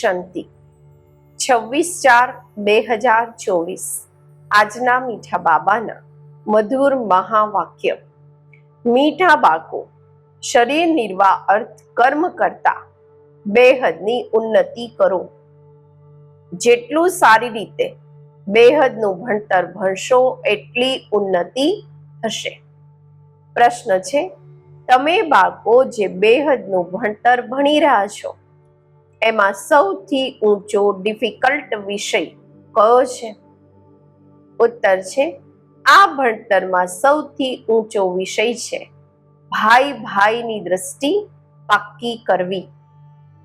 શાંતિ. છવ્વીસ ચાર બે હજાર ચોવીસ. આજના મીઠા બાબાના મધુર મહાવાક્ય. મીઠા બાકો શરીર નિર્વાહ અર્થ કર્મ કરતા બેહદની ઉન્નતિ કરો. જેટલું સારી રીતે બેહદનું ભણતર ભણશો એટલી ઉન્નતિ થશે. પ્રશ્ન છે, તમે બાળકો જે બેહદનું ભણતર ભણી રહ્યા છો એમાં સૌથી ઊંચો ડિફિકલ્ટ વિષય કયો છે? ઉત્તર છે, આ ભણતરમાં સૌથી ઊંચો વિષય છે, ભાઈ ભાઈની દ્રષ્ટિ પાક્કી કરવી.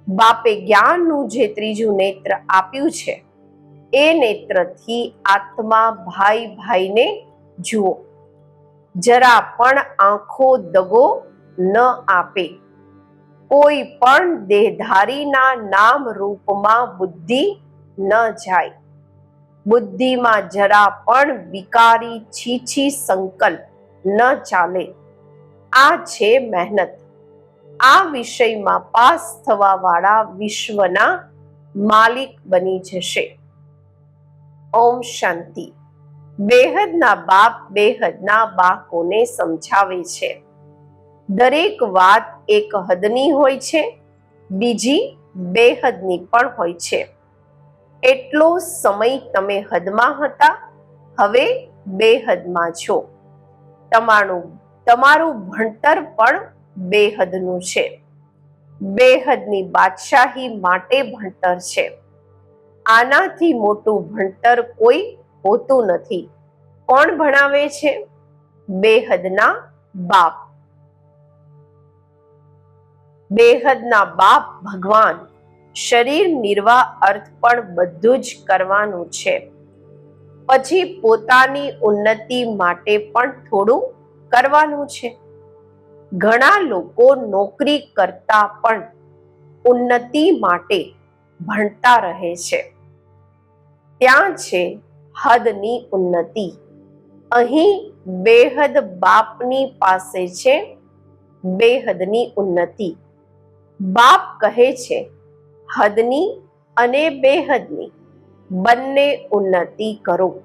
બાપે જ્ઞાનનું જે ત્રીજું નેત્ર આપ્યું છે, એ નેત્રથી આત્મા ભાઈ ભાઈને જુઓ. જરા પણ આંખો દગો ન આપે. કોઈ પણ દેહધારીના નામ રૂપમાં બુદ્ધિ ન જાય. બુદ્ધિમાં જરા પણ વિકારી છીછી સંકલ્પ ન ચાલે. આ છે મહેનત. આ વિષયમાં પાસ થવા વાળા વિશ્વના માલિક બની જશે. ઓમ શાંતિ. બેહદના બાપ બેહદના બાકોને સમજાવે છે. દરેક વાત એક હદની હોય છે, બીજી બેહદની પણ હોય છે. એટલો સમય તમે હદમાં હતા, હવે બેહદમાં છો. તમારું તમારું ભણતર પણ બેહદનું છે. બેહદની બાદશાહી માટે ભણતર છે. આનાથી મોટું ભણતર કોઈ હોતું નથી. કોણ ભણાવે છે? બેહદના બાપ. બેહદના બાપ ભગવાન. શરીર નિર્વાહ અર્થ પણ બધું જ કરવાનું છે. પછી પોતાની ઉન્નતિ માટે પણ થોડું કરવાનું છે. ઘણા લોકો નોકરી કરતા પણ ઉન્નતિ માટે ભણતા રહે છે. ત્યાં છે હદની ઉન્નતિ. અહીં બેહદ બાપની પાસે છે બેહદની ઉન્નતિ. બાપ કહે છે, હદની અને બેહદની બંને ઉન્નતિ કરો.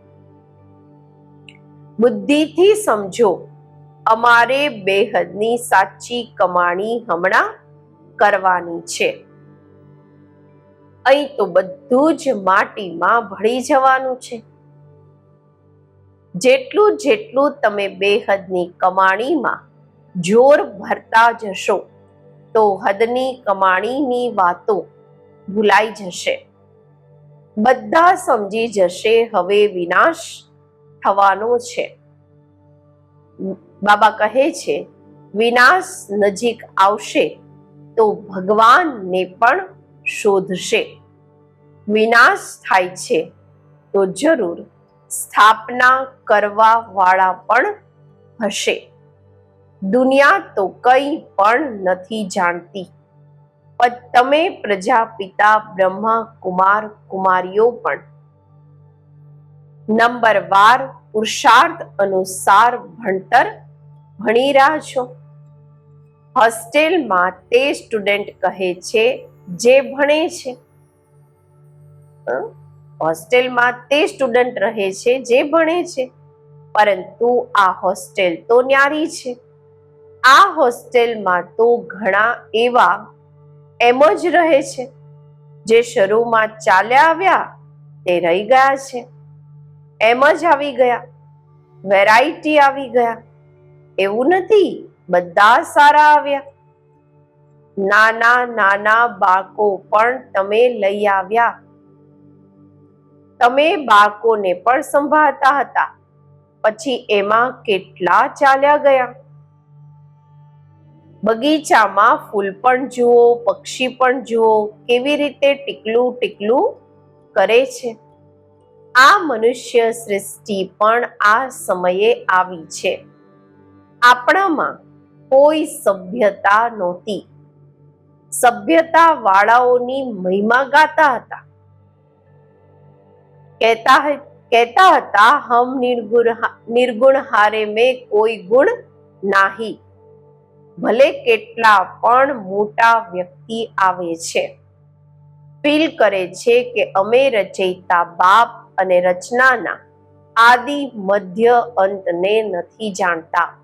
બુદ્ધિથી સમજો, અમારે બેહદની સાચી કમાણી હમણાં કરવાની છે. અહીં તો બધું જ માટીમાં ભળી જવાનું છે. જેટલું જેટલું તમે બેહદની કમાણીમાં જોર ભરતા જશો તો હદની કમાણીની વાતો ભૂલાઈ જશે. બધા સમજી જશે હવે વિનાશ થવાનો છે. બાબા કહે છે, વિનાશ નજીક આવશે તો ભગવાનને પણ શોધશે. વિનાશ થાય છે તો જરૂર સ્થાપના કરવા વાળા પણ હશે. દુનિયા તો કંઈ પણ નથી જાણતી. પણ તમે પ્રજાપિતા, બ્રહ્મા, કુમાર, કુમારીઓ પણ. નંબર વાર પુરુષાર્થ અનુસાર ભણતર ભણી રહ્યા છો. હોસ્ટેલમાં તે સ્ટુડન્ટ કહે છે, જે ભણે છે. હોસ્ટેલમાં તે સ્ટુડન્ટ રહે છે, જે ભણે છે. પરંતુ આ હોસ્ટેલ તો ન્યારી છે. આ હોસ્ટેલમાં તો ઘણા એવા એમ જ રહે છે. જે શરૂમાં ચાલ્યા આવ્યા, તે રહી ગયા છે. એમ જ આવી ગયા. વેરાયટી આવી ગયા. એવું નથી, બધા સારા આવ્યા. નાના નાના બાળકો પણ તમે લઈ આવ્યા. તમે બાળકોને પણ સંભાળતા હતા. પછી એમાં કેટલા ચાલ્યા ગયા? બગીચામાં ફૂલ પણ જુઓ, પક્ષી પણ જુઓ, કેવી રીતે ટીકલું ટીકલું કરે છે. આ મનુષ્ય સૃષ્ટિ પણ આ સમયે આવી છે. આપણામાં કોઈ સભ્યતા નહોતી. સભ્યતા વાળાઓની મહિમા ગાતા હતા. કહેતા કહેતા હતા, હમ નિર્ગુણ નિર્ગુણ હારે મેં કોઈ ગુણ નાહી. ભલે કેટલા પણ મોટા વ્યક્તિ આવે છે. ફીલ કરે છે કે અમે રચયિતા બાપ અને રચનાના આદિ, મધ્ય અંતને નથી જાણતા.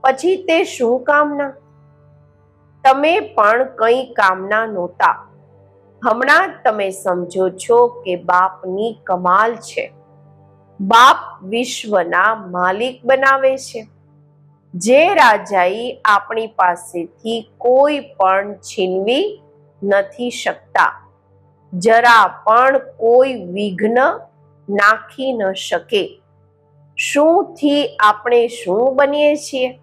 પછી તે શું કામના? તમે પણ કંઈ કામના નહોતા. હમણાં તમે સમજો છો કે બાપની કમાલ છે. બાપ વિશ્વના માલિક બનાવે છે. જે રાજાએ આપણી પાસેથી કોઈ પણ છીનવી નથી શકતા. જરા પણ કોઈ વિઘ્ન નાખી ન શકે. શુંથી આપણે શું બનીએ છીએ?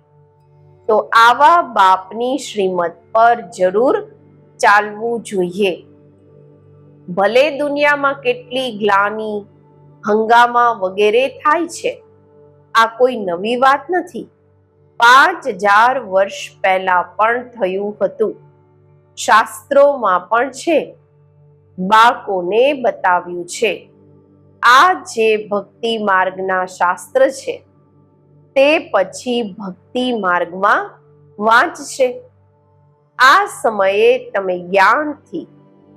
તો આવા બાપની શ્રીમત પર જરૂર ચાલવું જોઈએ. ભલે દુનિયામાં કેટલી ગ્લાની, હંગામા વગેરે થાય છે, આ કોઈ નવી વાત નથી. પાંચ હજાર વર્ષ પહેલા પણ થયું હતું. શાસ્ત્રોમાં પણ છે. બાળકોને બતાવ્યું છે. આ જે ભક્તિ માર્ગના શાસ્ત્ર છે, તે પછી ભક્તિ માર્ગમાં વાંચશે. આ સમયે તમે જ્ઞાનથી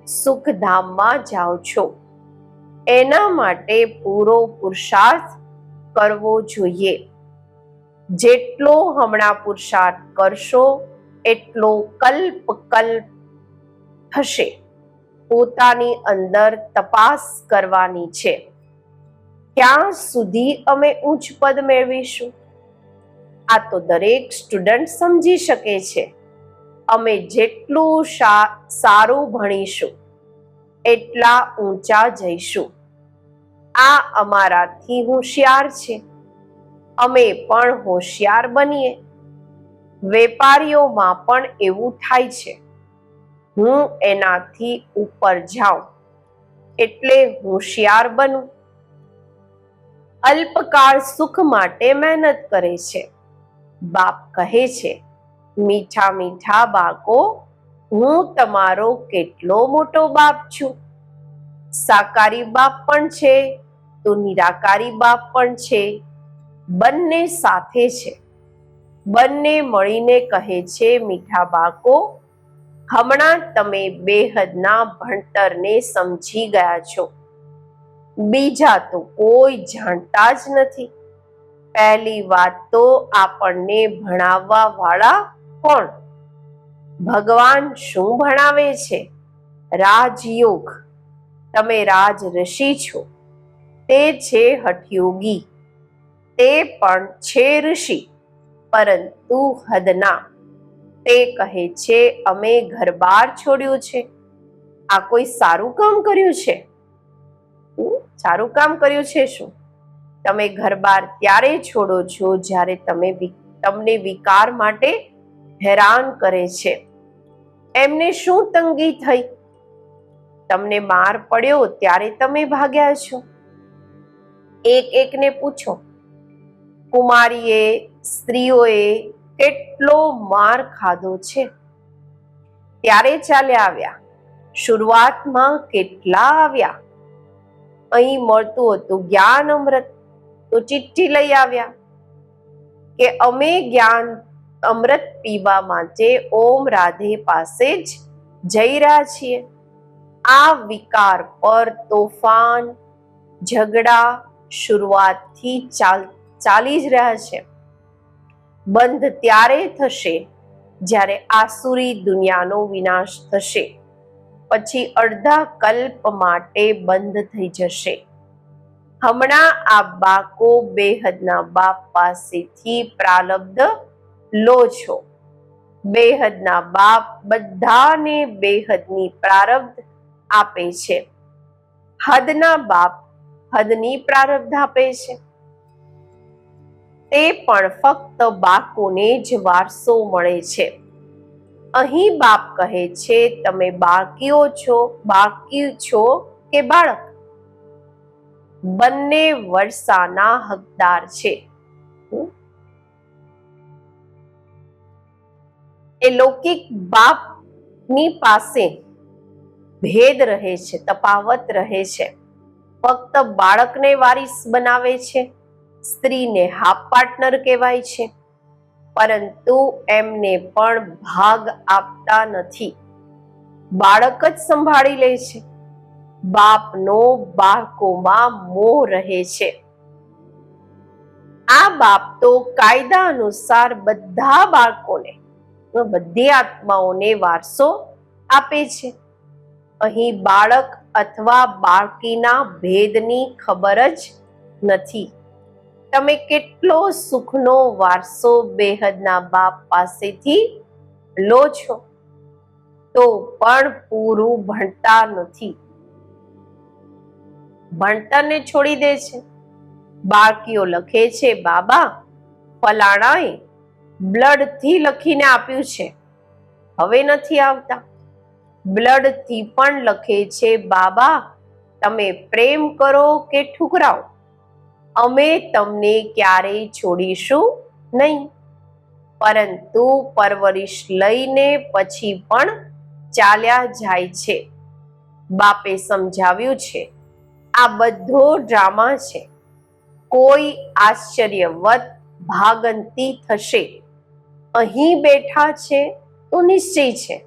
સુખધામમાં જાઓ છો. એના માટે પૂરો પુરુષાર્થ કરવો જોઈએ. જેટલો હમણાં પુરુષાર્થ કરશો, એટલો કલ્પ કલ્પ થશે. પોતાની અંદર તપાસ કરવાની છે. ક્યાં સુધી અમે ઉચ્ચ પદ મેળવીશું? આ તો દરેક સ્ટુડન્ટ સમજી શકે છે. અમે જેટલું સારું ભણીશું, એટલા ઊંચા જઈશું. આ અમારાથી હોશિયાર છે. અમે પણ હોશિયાર બનીએ. વેપારીઓમાં પણ એવું થાય છે. હું એનાથી ઉપર જાઉં એટલે હોશિયાર બનું. અલ્પકાળ સુખ માટે મહેનત કરે છે. બાપ કહે છે, મીઠા મીઠા બાકો હું તમારો કેટલો મોટો બાપ છું. સાકારી બાપ પણ છે, તો નિરાકારી બાપ પણ છે. બંને સાથે છે. બંને મળીને કહે છે, મીઠા બાકો હમણાં તમે બેહદના ભણતરને સમજી ગયા છો. બીજા તો કોઈ જાણતા જ નથી. પહેલી વાત તો આપણને ભણાવવા વાળા કોણ? ભગવાન શું ભણાવે છે? રાજયોગ. તમે રાજ ઋષિ છો. તે છે હઠયોગી. તે પણ છે ઋષિ. પરંતુ હદના. તે કહે છે, અમે ઘર બાર છોડ્યું છે. આ કોઈ સારું કામ કર્યું છે? સારું કામ કર્યું છે શું? તમે ઘર બાર ત્યારે છોડો છો જ્યારે તમે તમને વિકાર માટે હેરાન કરે છે. એમને શું તંગી થઈ? તમને માર પડ્યો ત્યારે તમે ભાગ્યા છો. એક એકને પૂછો કુમારીએ, સ્ત્રીઓએ કેટલો માર ખાધો છે? ત્યારે ચાલ્યા આવ્યા. શરૂઆતમાં કેટલા આવ્યા? અહીં મળતું હતું જ્ઞાન અમૃત. તો ચિઠ્ઠી લઈ આવ્યા કે, અમે જ્ઞાન અમૃત પીવા માટે ઓમ રાધે પાસે જ જઈ રહ્યા છીએ. આ વિકાર પર તોફાન, ઝઘડા શરૂઆતથી ચાલ ચાલી જ રહ્યા છે. બંધ ત્યારે થશે જ્યારે આસુરી દુનિયાનો વિનાશ થશે. પછી અડધા કલ્પ માટે બંધ થઈ જશે. હમણાં આ બાકો બેહદના બાપ પાસેથી પ્રાલબ્ધ લો છો. બેહદના બાપ બધાને બેહદની પ્રારબ્ધ આપે છે. હદના બાપ હદની પ્રારબ્ધ આપે છે. તે પણ ફક્ત બાકોને જ વારસો મળે છે. અહીં બાપ કહે છે, તમે બાળકીઓ છો, બાળકી છો કે બાળક? બંને વર્ષાના હકદાર છે? એ લૌકિક બાપની પાસે ભેદ રહે છે, તફાવત રહે છે. ફક્ત બાળકને વારીસ બનાવે છે. સ્ત્રીને હાફ પાર્ટનર કહેવાય છે, પરંતુ એમને પણ ભાગ આપતા નથી. બાળક જ સંભાળી લે છે. બાપનો બાળકોમાં મોહ રહે છે. આ બાપ તો કાયદા અનુસાર બધા બાળકોને બધી આત્માઓને વારસો આપે છે. અહીં બાળક અથવા બાળકીના ભેદની ખબર જ નથી. તમે કેટલો સુખનો વારસો બેહદના બાપ પાસેથી લો છો? તો પણ પૂરું ભણતા નથી. ભણતરને છોડી દે છે. બાળકીઓ લખે છે, બાબા, ફલાણાએ બ્લડથી લખીને આપ્યું છે. હવે નથી આવતા. બ્લડથી પણ લખે છે, બાબા, તમે પ્રેમ કરો કે ઠુકરાવો અમે તમને ક્યારેય છોડીશું નહીં. પરંતુ પરવરિશ લઈને પછી પણ ચાલ્યા જાય છે. બાપે સમજાવ્યું છે, આ બધો ડ્રામા છે. કોઈ આશ્ચર્યવત ભાગંતી થશે. અહીં બેઠા છે તો નિશ્ચય છે.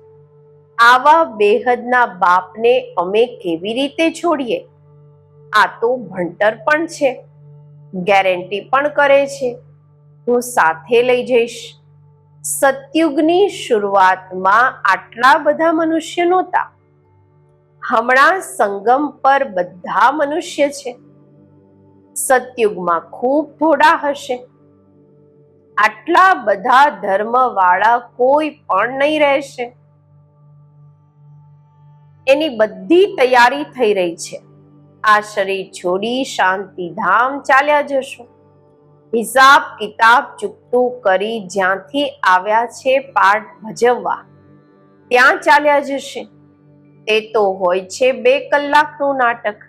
આવા બેહદના બાપને અમે કેવી રીતે છોડીએ? આ તો ભણતર પણ છે. ગેરંટી પણ કરે છે. હું સાથે લઈ જઈશ. સતયુગની શરૂઆતમાં આટલા બધા મનુષ્ય નહોતા. હમણાં સંગમ પર બધા મનુષ્ય છે. સતયુગમાં ખૂબ થોડા હશે. આટલા બધા ધર્મવાળા કોઈ પણ નહીં રહેશે. એની બધી તૈયારી થઈ રહી છે. આ શરીર છોડી શાંતિધામ ચાલ્યા જશો. હિસાબ કિતાબ ચૂકતું કરી જ્યાંથી આવ્યા છે પાઠ ભજવવા, ત્યાં ચાલ્યા જશે. તે તો હોય છે બે કલાકનું નાટક.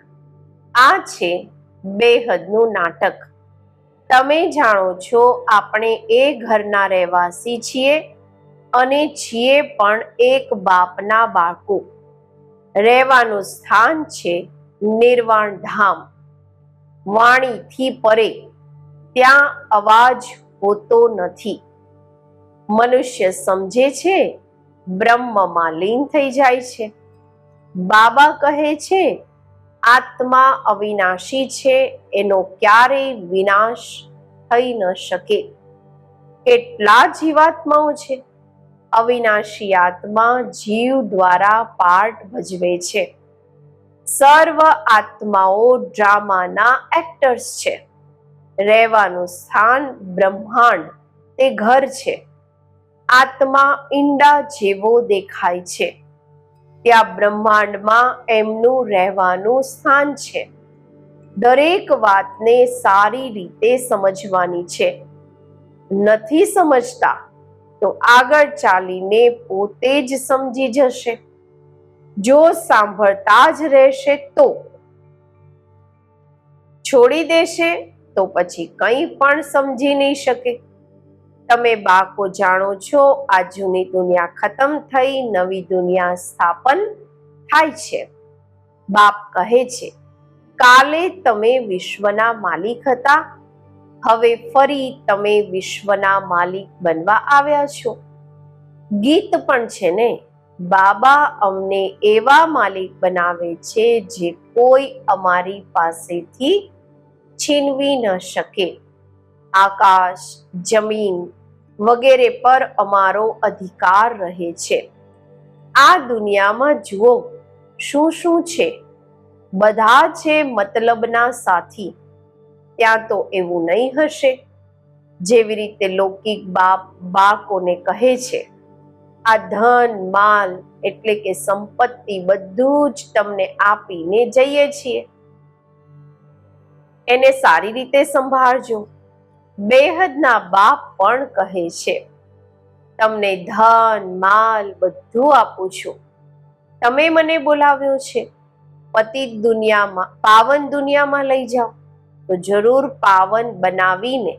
આ છે બેહદનું નાટક. તમે જાણો છો આપણે એ ઘરના રહેવાસી છીએ અને છીએ પણ એક બાપના બાળકો. રહેવાનું સ્થાન છે નિર્વાણ ધામ વાણીથી પરે ત્યાં અવાજ હોતો નથી. મનુષ્ય સમજે છે, બ્રહ્મમાં લીન થઈ જાય છે. બાબા કહે છે, આત્મા અવિનાશી છે, એનો ક્યારેય વિનાશ થઈ ન શકે. કેટલા જીવાત્માઓ છે. અવિનાશી આત્મા જીવ દ્વારા પાઠ ભજવે છે. સર્વ આત્માઓ ડ્રામાના એક્ટર્સ છે. રહેવાનું સ્થાન બ્રહ્માંડ, તે ઘર છે. આત્મા ઈંડા જેવો દેખાય છે. ત્યાં બ્રહ્માંડમાં એમનું રહેવાનું સ્થાન છે. દરેક વાતને સારી રીતે સમજવાની છે. નથી સમજતા તો આગળ ચાલીને પોતે જ સમજી જશે. જો સાંભળતા જ રહેશે તો. છોડી દેશે તો પછી કંઈ પણ સમજી નહીં શકે. તમે બાકો જાણો છો, આ જૂની દુનિયા ખતમ થઈ, નવી દુનિયા સ્થાપન થાય છે. બાપ કહે છે, કાલે તમે વિશ્વના માલિક હતા. હવે ફરી તમે વિશ્વના માલિક બનવા આવ્યા છો. ગીત પણ છે ને? બાબા અમને એવા માલિક બનાવે છે જે કોઈ અમારી પાસેથી છીનવી ન શકે. આકાશ, જમીન વગેરે પર અમારો અધિકાર રહે છે. આ દુનિયામાં જુઓ, શું શું છે? બધા છે મતલબના સાથી. ત્યાં તો એવું નહીં હશે. જેવી રીતે લૌકિક બાપ બાકોને કહે છે આ ધન, માલ એટલે કે સંપત્તિ બધું જ તમને આપીને જઈએ છીએ. એને સારી રીતે સંભાળજો. બેહદના બાપ પણ કહે છે, તમને ધન, માલ બધું આપું છું. તમે મને બોલાવ્યો છે, પતિ દુનિયામાં, પાવન દુનિયામાં લઈ જાઓ. તો જરૂર પાવન બનાવીને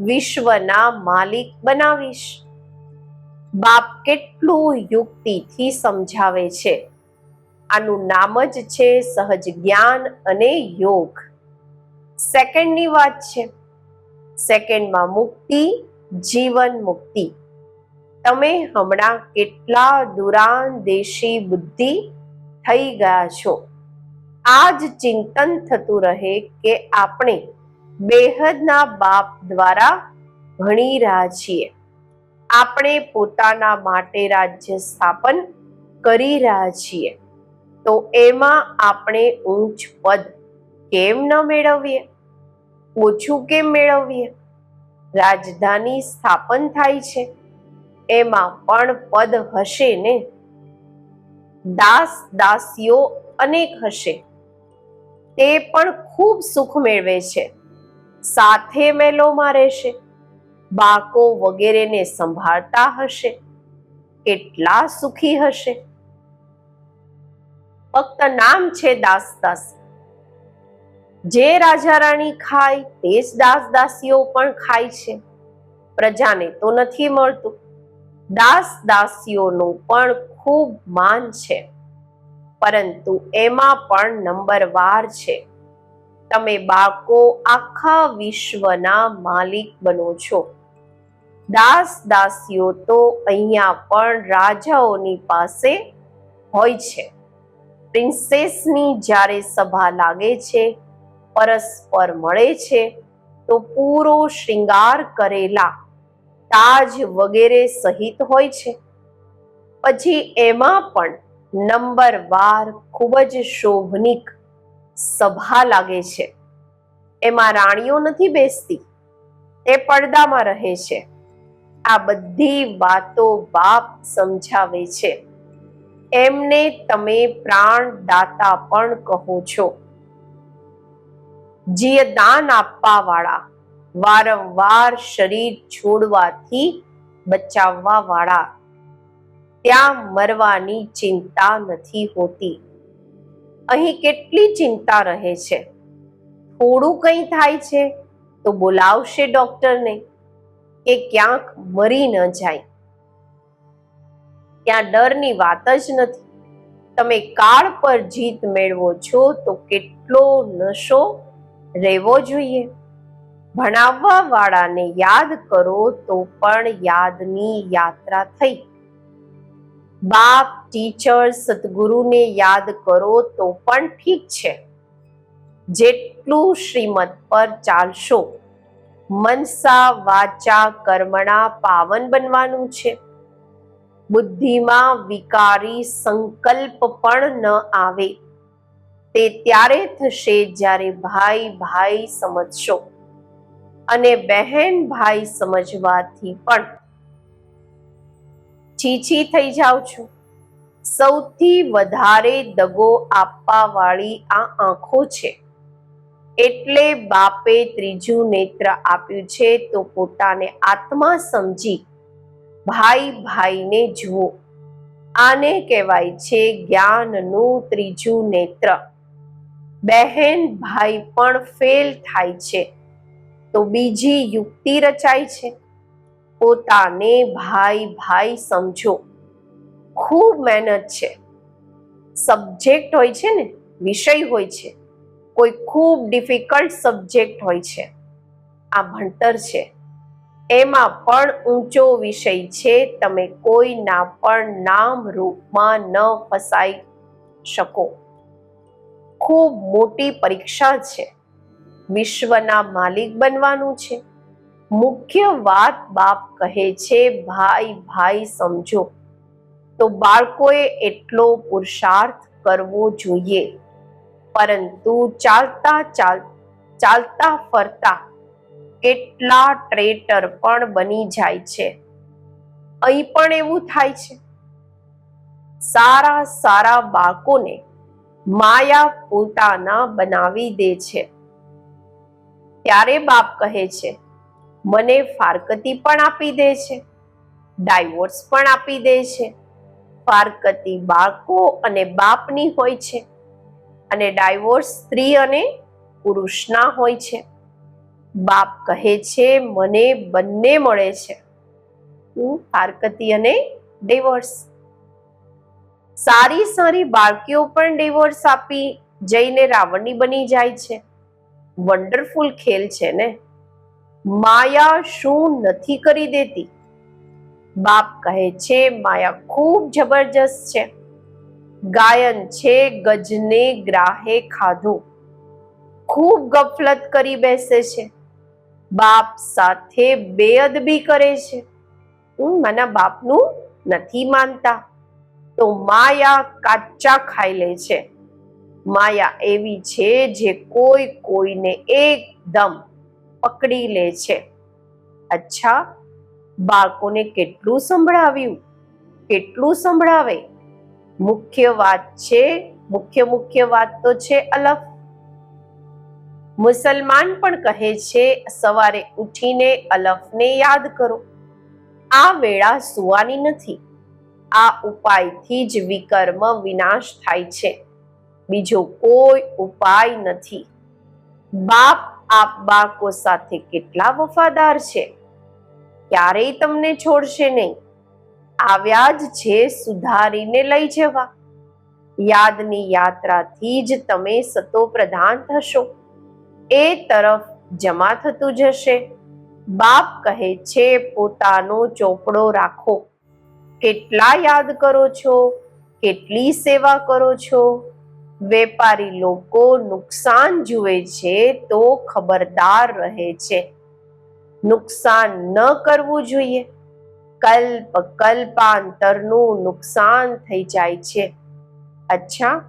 વિશ્વના માલિક બનાવીશ. બાપ કેટલું યુક્તિથી સમજાવે છે? આનું નામ જ છે સહજ જ્ઞાન અને યોગ. સેકન્ડની વાત છે. સેકન્ડમાં મુક્તિ, જીવન મુક્તિ. તમે હમણાં કેટલા દુરાંદેશી બુદ્ધિ થઈ ગયા છો? આ જ ચિંતન થતું રહે કે આપણે બેહદના બાપ દ્વારા ભણી રહ્યા છીએ. આપણે પોતાના માટે રાજ્ય સ્થાપન કરી રહ્યા છીએ. તો એમાં આપણે ઊંચ પદ કેમ ન મેળવીએ? ઓછું કેમ મેળવીએ? રાજધાની સ્થાપન થાય છે. એમાં પણ પદ હશે ને? દાસ દાસીઓ અનેક હશે. તે પણ ખૂબ સુખ મેળવે છે. સાથે મેલોમાં રહેશે. બાકો વગેરેને સંભાળતા હશે, કેટલા સુખી હશે. ફક્ત નામ છે દાસ જે રાજા રાણી ખાય તે જ દાસ દાસીઓ પણ ખાય છે. પ્રજાને તો નથી મળતું. દાસ દાસીઓનું પણ ખૂબ માન છે. પરંતુ એમાં પણ નંબરવાર છે. તમે બાકો આખા વિશ્વના માલિક બનો છો. દાસ દાસીઓ તો અહીંયા પણ રાજાઓની પાસે હોય છે. પ્રિન્સેસની જ્યારે સભા લાગે છે, પરસ્પર મળે છે, તો પૂરો શ્રીંગાર કરેલા તાજ વગેરે સહિત હોય છે. પછી એમાં પણ નંબર વાર ખૂબ જ શોભનિક સભા લાગે છે. એમાં રાણીઓ નથી બેસતી તે પડદામાં રહે છે. આ બધી વાતો બાપ સમજાવે છે. એમને તમે પ્રાણ દાતા પણ કહો છો. જે દાન આપવા વાળા વારંવાર શરીર છોડવાથી બચાવવા વાળા ત્યાં મરવાની ચિંતા નથી હોતી. અહીં કેટલી ચિંતા રહે છે? થોડું કંઈ થાય છે તો બોલાવશે ડોક્ટરને. કે ક્યાંક મરી ન જાય. ત્યાં ડરની વાત જ નથી. તમે કાળ પર જીત મેળવો છો તો કેટલો નશો રહેવો જોઈએ. ભણાવવા વાળાને યાદ કરો તો પણ યાદની યાત્રા થઈ. બાપ, ટીચર, સદગુરુને યાદ કરો તો પણ ઠીક છે. જેટલું શ્રીમત પર ચાલશો મનસા વાચા કર્મણા પાવન બનવાનું છે. બુદ્ધિમાં વિકારી સંકલ્પ પણ ન આવે. તે ત્યારે થશે જ્યારે ભાઈ ભાઈ સમજશો અને બહેન ભાઈ સમજવાથી પણ. છીછી થઈ જાઉં છું. સૌથી વધારે દગો આપવા વાળી આ આંખો છે. એટલે બાપે ત્રીજું નેત્ર આપ્યું છે તો પોતાને આત્મા સમજી ભાઈ ભાઈને જુઓ. આને કહેવાય છે જ્ઞાનનું ત્રીજું નેત્ર. બહેન ભાઈ પણ ફેલ થાય છે તો બીજી યુક્તિ રચાય છે. પોતાને ભાઈ ભાઈ સમજો. ખૂબ મહેનત છે. સબ્જેક્ટ હોય છે ને, વિષય હોય છે. કોઈ ખૂબ ડિફિકલ્ટ સબ્જેક્ટ હોય છે. આ ભણતર છે. એમાં પણ ઊંચો વિષય છે. તમે કોઈના પણ નામ રૂપમાં ન ફસાઈ શકો. ખૂબ મોટી પરીક્ષા છે. વિશ્વના માલિક બનવાનું છે. મુખ્ય વાત બાપ કહે છે, ભાઈ ભાઈ, સમજો. તો બાળકોએ એટલો પુરુષાર્થ કરવો જોઈએ. પરંતુ ચાલતા ચાલ, ચાલતા ફરતા કેટલા ટ્રેટર પણ બની જાય છે. અહીં પણ એવું થાય છે. સારા સારા બાળકોને માયા પોતાના બનાવી દે છે. ત્યારે બાપ કહે છે, મને ફારકતી પણ આપી દે છે. ડાયવોર્સ પણ આપી દે છે. ફારકતી બાળકો અને બાપની હોય છે. અને ડાયવોર્સ સ્ત્રી અને પુરુષના હોય છે. બાપ કહે છે, મને બંને મળે છે. પાર્કતી અને ડિવોર્સ સારી સારી બાળકીઓ પણ ડિવોર્સ આપી જઈને રાવણની બની જાય છે. વન્ડરફુલ ખેલ છે ને? માયા શું નથી કરી દેતી? બાપ કહે છે, માયા ખૂબ જબરજસ્ત છે. ગાયન છે, ગજને ગ્રાહે ખાધું. ખૂબ ગફલત કરી બેસે છે. બાપ સાથે બેઅદબી કરે છે. હું મારા બાપનું નથી માનતા. તો માયા કાચા ખાઈ લે છે. માયા એવી છે જે કોઈ કોઈને એકદમ પકડી લે છે. અચ્છા, બાળકોને કેટલું સંભળાવ્યું? કેટલું સંભળાવે? મુખ્ય વાત છે, મુખ્ય મુખ્ય વાત તો છે અલફ. મુસલમાન પણ કહે છે, સવારે ઉઠીને અલફને યાદ કરો. આ વેળા સુવાની નથી. આ ઉપાયથી જ વિકર્મ વિનાશ થાય છે. બીજો કોઈ ઉપાય નથી. બાપ આપ બાળકો સાથે કેટલા વફાદાર છે. ક્યારેય તમને છોડશે નહીં. આવ્યા જ છે, સુધારીને લઈ જવા. યાદની યાત્રાથી જ તમે સતો પ્રધાન થશો. એ તરફ જમા થતું જશે. બાપ કહે છે, પોતાનો ચોપડો રાખો. કેટલા યાદ કરો છો? કેટલી સેવા કરો છો? વેપારી લોકો નુકસાન જુએ છે તો ખબરદાર રહે છે. નુકસાન ન કરવું જોઈએ. કલ્પ, કલ્પાંતરનું નુકસાન થઈ જાય છે. અચ્છા,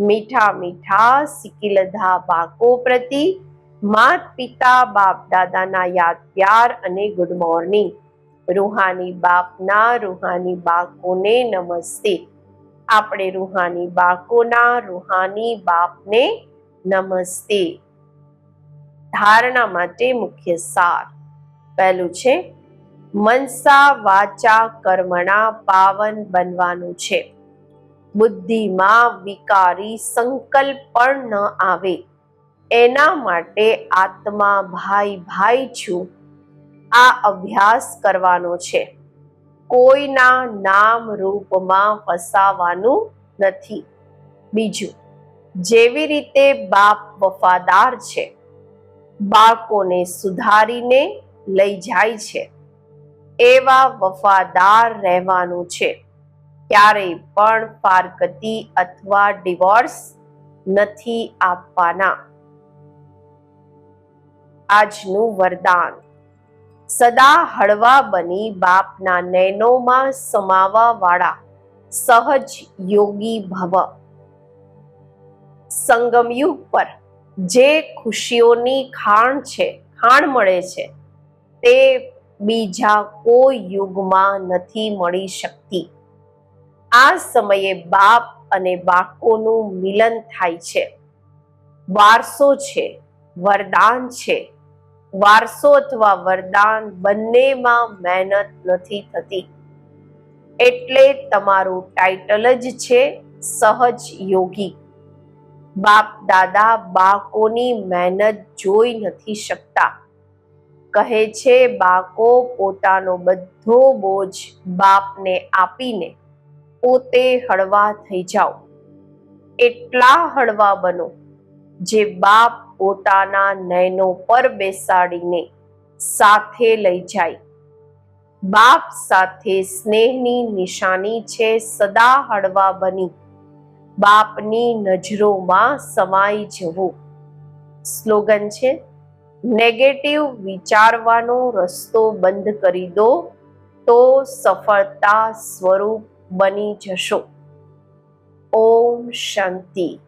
મીઠા મીઠા સિકિલધા બાકો પ્રતિ માત પિતા બાપ દાદાના યાદ પ્યાર અને ગુડ મોર્નિંગ રૂહાની બાપના રૂહાની બાળકોને નમસ્તે. આપણે રૂહાની બાળકોના રૂહાની બાપને નમસ્તે. ધારણા માટે મુખ્ય સાર. પહેલું છે મનસા વાચા કર્મણા પાવન બનવાનું છે. બુદ્ધિમાં વિકારી સંકલ્પ પણ ન આવે. એના માટે આત્મા ભાઈ ભાઈ છું. આ અભ્યાસ કરવાનો છે. કોઈના નામ રૂપમાં ફસાવાનું નથી. બીજું, જેવી રીતે બાપ વફાદાર છે, બાળકોને સુધારીને લઈ જાય છે. એવા વફાદાર રહેવાનું છે. ક્યારેય પણ પારકતી અથવા ડિવોર્સ નથી આપવાના. આજનું વરદાન. સદા હળવા બની બાપના નૈનોમાં સમાવા વાળા સહજ યોગી ભવ. સંગમયુગ પર જે ખુશીઓની ખાણ છે, ખાણ મળે છે, તે બીજા કોઈ યુગમાં નથી મળી શકતી. આ સમયે બાપ અને બાળકોનું મિલન થાય છે. વારસો છે, વરદાન છે. વારસો અથવા વરદાન બંનેમાં મહેનત નથી થતી. એટલે તમારું ટાઇટલ જ છે, સહજ યોગી. બાપ દાદા બાળકોની મહેનત જોઈ નથી શકતા. કહે છે બાકો પોતાનો બધો બોજ બાપને આપીને પોતે હળવા થઈ જાઓ. એટલા હળવા બનો જે બાપ પોતાના નયનો પર બેસાડીને સાથે લઈ જાય. બાપ સાથે સ્નેહની નિશાની છે, સદા હળવા બની. બાપની નજરોમાં સમાઈ જવું. સ્લોગન છે? નેગેટિવ વિચારવાનો રસ્તો બંધ કરી દો તો સફળતા સ્વરૂપ બની જશો. ઓમ શાંતિ.